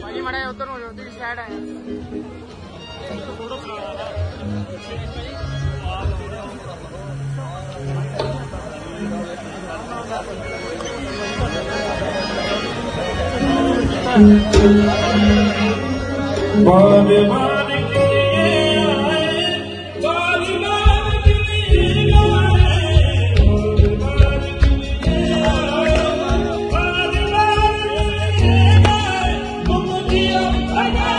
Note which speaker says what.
Speaker 1: ਭਾਜੀ ਮੜਾ ਉਧਰ ਨੂੰ ਹੋ ਜਾਓ ਸਾਈਡ ਆਇਆ ਬਾਬੇ Amen.